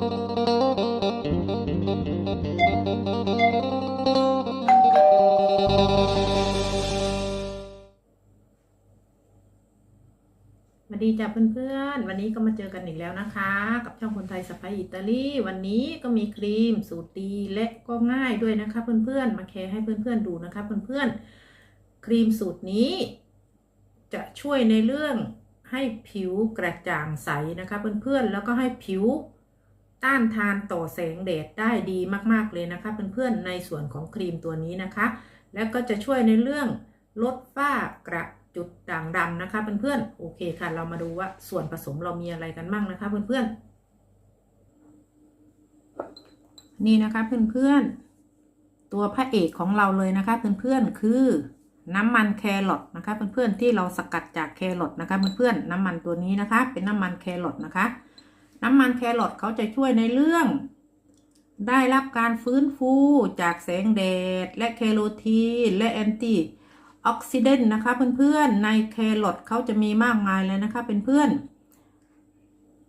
ดีจ้ะเพื่อนๆ วันนี้ก็มาเจอกันอีกแล้วนะคะ กับช่องคนไทยสไปอิตาลีวันนี้ก็มีครีมสูตรดีและก็ง่ายด้วยนะคะ เพื่อนๆ มาแชร์ให้เพื่อนๆดูนะคะเพื่อนๆ ครีมสูตรนี้ จะช่วยในเรื่องให้ผิวกระจ่างใสนะคะเพื่อนๆ แล้วก็ให้ผิว ต้านทานต่อแสงแดดได้ดีมาก ๆ เลยนะคะเพื่อนๆในส่วนของครีมตัวนี้นะคะ แล้วก็จะช่วยในเรื่องลดฝ้ากระจุดด่างดำนะคะเพื่อนๆโอเคค่ะ เรามาดูว่าส่วนผสมเรามีอะไรกันบ้างนะคะเพื่อนๆนี่นะคะเพื่อนๆตัวพระเอกของเราเลยนะคะเพื่อนๆคือน้ำมันแครอทนะคะเพื่อนๆที่เราสกัดจากแครอทนะคะเพื่อนๆน้ำมันตัวนี้นะคะ เป็นน้ำมันแครอทนะคะ น้ำมันแครอทเขาจะช่วยในเรื่อง ได้รับการฟื้นฟูจากแสงแดด และแคโรทีนและแอนตี้ออกซิเดนต์นะคะเพื่อนๆในแครอทเขาจะมีมากมายเลยนะคะเป็นเพื่อน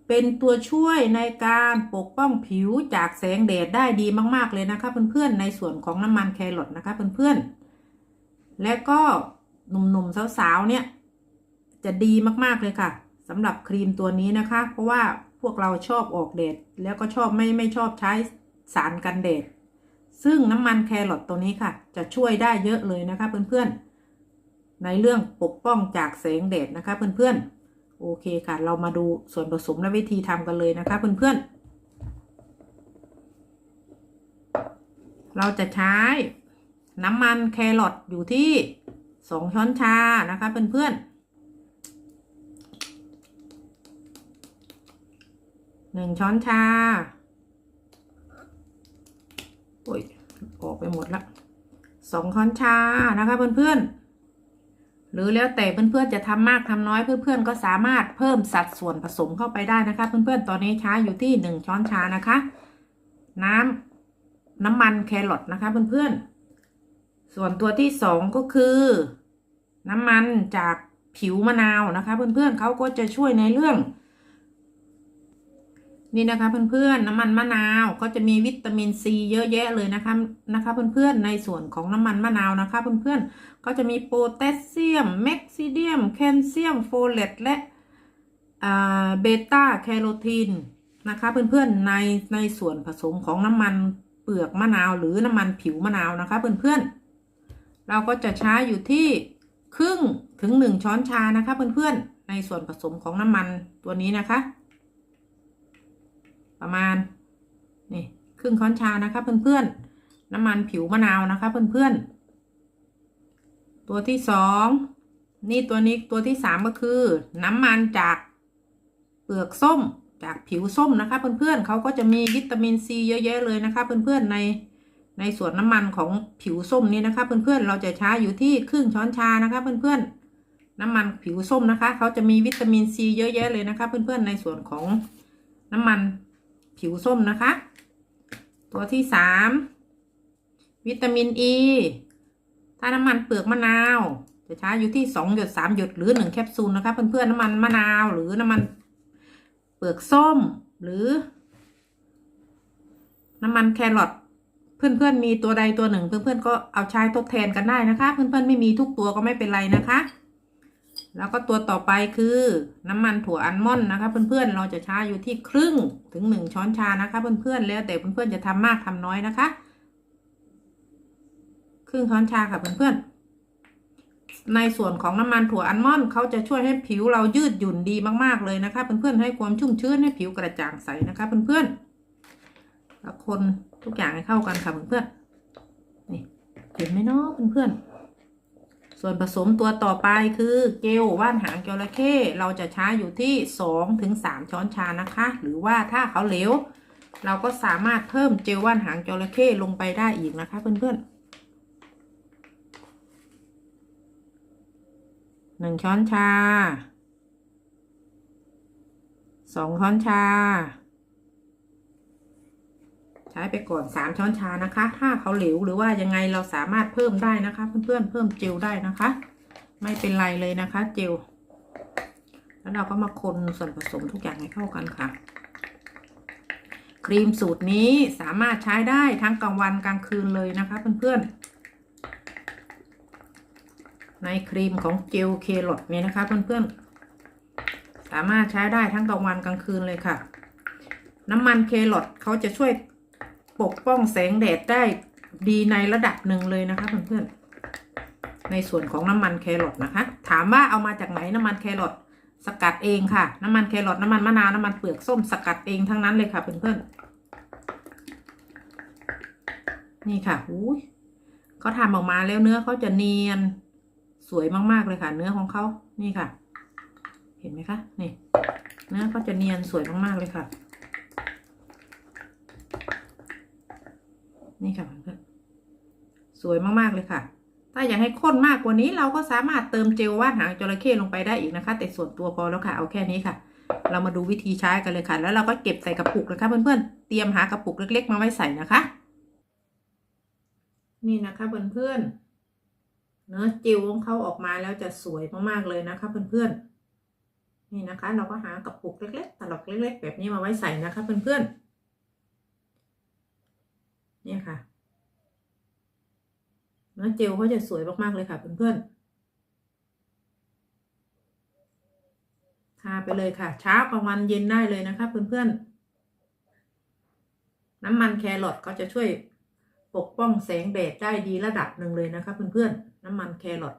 เป็นตัวช่วยในการปกป้องผิวจากแสงแดดได้ดีมากๆเลยนะคะเพื่อนๆในส่วนของน้ำมันแครอทนะคะเพื่อนๆและก็หนุ่มๆสาวๆเนี่ยจะดีมากๆเลยค่ะสำหรับครีมตัวนี้นะคะ เพราะว่า พวกเราชอบออกแดดแล้วก็ชอบไม่ไม่ชอบใช้สารกันแดด ซึ่งน้ำมันแครอทตัวนี้ค่ะ จะช่วยได้เยอะเลยนะคะเพื่อนๆ ในเรื่องปกป้องจากแสงแดดนะคะเพื่อนๆ โอเคค่ะ เรามาดูส่วนผสมและวิธีทำกันเลยนะคะเพื่อนๆ เราจะใช้น้ำมันแครอทอยู่ที่สองช้อนชานะคะเพื่อนๆ หนึ่งช้อนชา โอ้ย ออกไปหมดละสองช้อนชานะคะเพื่อนๆ หรือแล้วแต่เพื่อนๆจะทำมากทำน้อยเพื่อนๆ ก็สามารถเพิ่มสัดส่วนผสมเข้าไปได้นะคะ เพื่อนๆ ตอนนี้ใช้อยู่ที่หนึ่งช้อนชานะคะ น้ำน้ำมันแครอทนะคะเพื่อนๆ ส่วนตัวที่สองก็คือ น้ำมันจากผิวมะนาวนะคะ เพื่อนๆเขาก็จะช่วยในเรื่อง นี่นะคะเพื่อนๆน้ำมันมะนาวก็จะมีวิตามินซีเยอะแยะเลยนะคะนะคะเพื่อนๆในส่วนของน้ำมันมะนาวนะคะเพื่อนๆก็จะมีโพแทสเซียมแมกนีเซียมแคลเซียมโฟเลตและเบต้าแคโรทีนนะคะเพื่อนๆในในส่วนผสมของน้ำมันเปลือกมะนาวหรือน้ำมันผิวมะนาวนะคะเพื่อนๆเราก็จะใช้อยู่ที่ครึ่งถึงหนึ่งช้อนชานะคะเพื่อนๆในส่วนผสมของน้ำมันตัวนี้นะคะ ประมาณนี่ครึ่งช้อนชานะคะ เพื่อนๆ น้ำมันผิวมะนาวนะคะ เพื่อนๆ ตัวที่สองนี่ตัวนี้ตัวที่สามก็คือ น้ำมันจากเปลือกส้มจากผิวส้มนะคะ เพื่อนๆเขาก็จะมีวิตามินซีเยอะแยะเลยนะคะ เพื่อนๆในในส่วนน้ำมันของผิวส้มนี้นะคะ เพื่อนๆเราจะใช้อยู่ที่ครึ่งช้อนชานะคะ เพื่อนๆน้ำมันผิวส้มนะคะเขาจะมีวิตามินซีเยอะแยะเลยนะคะ เพื่อนๆในส่วนของน้ำมัน ผิวส้มนะคะ ตัวที่สามวิตามินอ e, ีถ้าน้ำมันเปลือกมะนาว จะใช้อยู่ที่สองหยดสามหยดหรือหนึ่งแคปซูลนะคะ เพื่อนๆน้ำมันมะนาวหรือน้ำมันเปลือกส้มหรือ น้ำมันแครอทเพื่อนๆมีตัวใดตัวหนึ่ง เพื่อนๆก็เอาใช้ทดแทนกันได้นะคะ เพื่อนๆไม่มีทุกตัวก็ไม่เป็นไรนะคะ แล้วก็ตัวต่อไปคือน้ำมันถั่วอัลมอนด์นะคะ เพื่อนๆเราจะใช้อยู่ที่ครึ่งถึงหนึ่งช้อนชานะคะ เพื่อนๆแล้วแต่เพื่อนๆจะทำมากทำน้อยนะคะ ครึ่งช้อนชาค่ะเพื่อนๆในส่วนของน้ำมันถั่วอัลมอนด์เขาจะช่วยให้ผิวเรายืดหยุ่นดีมากๆเลยนะคะ เพื่อนๆให้ความชุ่มชื้นให้ผิวกระจ่างใสนะคะเพื่อนๆแล้วคนทุกอย่างให้เข้ากันค่ะเพื่อนๆนี่เห็นไหมเนาะเพื่อนๆ ส่วนผสมตัวต่อไปคือเจลว่านหางจระเข้เราจะใช้อยู่ที่สองถึงสามช้อนชานะคะ หรือว่าถ้าเขาเหลว เราก็สามารถเพิ่มเจลว่านหางจระเข้ลงไปได้อีกนะคะเพื่อนๆหนึ่งช้อนชาสองช้อนชา ใช้ไปก่อนสามช้อนชานะคะ ถ้าเขาเหลวหรือว่ายังไงเราสามารถเพิ่มได้นะคะ เพื่อนๆเพิ่มเจลได้นะคะ ไม่เป็นไรเลยนะคะ เจลแล้วเราก็มาคนส่วนผสมทุกอย่างให้เข้ากันค่ะ ครีมสูตรนี้สามารถใช้ได้ทั้งกลางวันกลางคืนเลยนะคะ เพื่อนๆ ในครีมของเจลเคลอดนี้นะคะเพื่อนๆ สามารถใช้ได้ทั้งกลางวันกลางคืนเลยค่ะ น้ำมันเคลอดเขาจะช่วย ปกป้องแสงแดดได้ดีในระดับหนึ่งเลยนะคะเพื่อนๆในส่วนของน้ำมันแครอทนะคะ ถามว่าเอามาจากไหนน้ำมันแครอทสกัดเองค่ะ น้ำมันแครอทน้ำมันมะนาวน้ำมันเปลือกส้มสกัดเองทั้งนั้นเลยค่ะเพื่อนๆนี่ค่ะอุ้ยเขาทำออกมาแล้วเนื้อเขาจะเนียนสวยมากๆเลยค่ะ เนื้อของเขานี่ค่ะ เห็นไหมคะนี่เนื้อเขาจะเนียนสวยมากๆเลยค่ะ นี่ค่ะเพื่อนสวยมากๆเลยค่ะ ถ้าอยากให้ข้นมากกว่านี้เราก็สามารถเติมเจลว่านหางจระเข้ลงไปได้อีกนะคะ แต่ส่วนตัวพอแล้วค่ะ เอาแค่นี้ค่ะ เรามาดูวิธีใช้กันเลยค่ะ แล้วเราก็เก็บใส่กระปุกนะคะเพื่อนๆ เตรียมหากระปุกเล็ก ๆ มาไว้ใส่นะคะ นี่นะคะเพื่อนๆเนื้อเจลของเขาออกมาแล้วจะสวยมากๆเลยนะคะเพื่อนๆนี่นะคะ เราก็หากระปุกเล็กๆตลกเล็ก ๆ แบบนี้มาไว้ใส่นะคะเพื่อนๆ เนี่ยค่ะเนื้อเจลเขาจะสวยมากๆเลยค่ะเพื่อนๆทาไปเลยค่ะเช้ากลางวันเย็นได้เลยนะคะเพื่อนๆน้ำมันแครอทเขาจะช่วยปกป้องแสงแดดได้ดีระดับหนึ่งเลยนะคะเพื่อนๆน้ำมันแครอท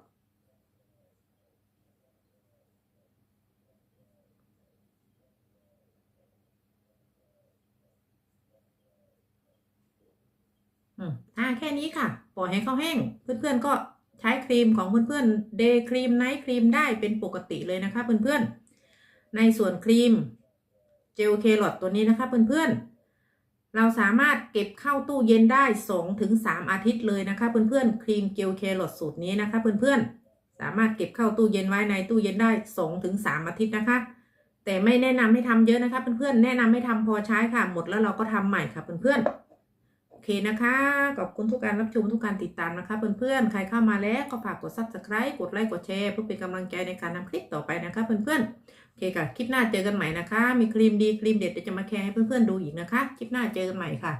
อืมอ่าแค่นี้ค่ะ ปล่อยให้เขาแห้ง เพื่อนๆก็ใช้ครีมของเพื่อนๆเดย์ครีมไนท์ครีมได้เป็นปกติเลยนะคะเพื่อนๆ ในส่วนครีมเจลเคลอดตัวนี้นะคะเพื่อนๆ เราสามารถเก็บเข้าตู้เย็นได้2ถึง3อาทิตย์เลยนะคะเพื่อนๆ ครีมเจลเคลอดสูตรนี้นะคะเพื่อนๆ สามารถเก็บเข้าตู้เย็นไว้ในตู้เย็นได้2ถึง3อาทิตย์นะคะแต่ไม่แนะนำให้ทำเยอะนะคะเพื่อนๆ แนะนำให้ทำพอใช้ค่ะ หมดแล้วเราก็ทำใหม่ค่ะเพื่อนๆโอ เคนะคะ ขอบคุณทุกการรับชมทุกการติดตามนะคะ เพื่อนๆ ใครเข้ามาแล้วก็ฝากกด subscribe กดไลค์กดแชร์เพื่อเป็นกำลังใจในการนำคลิปต่อไปนะคะเพื่อนๆ โอเคค่ะ คลิปหน้าเจอกันใหม่นะคะ มีครีมดีครีมเด็ดเดี๋ยวจะมาแชร์ให้เพื่อนๆดูอีกนะคะ คลิปหน้าเจอกันใหม่ค่ะ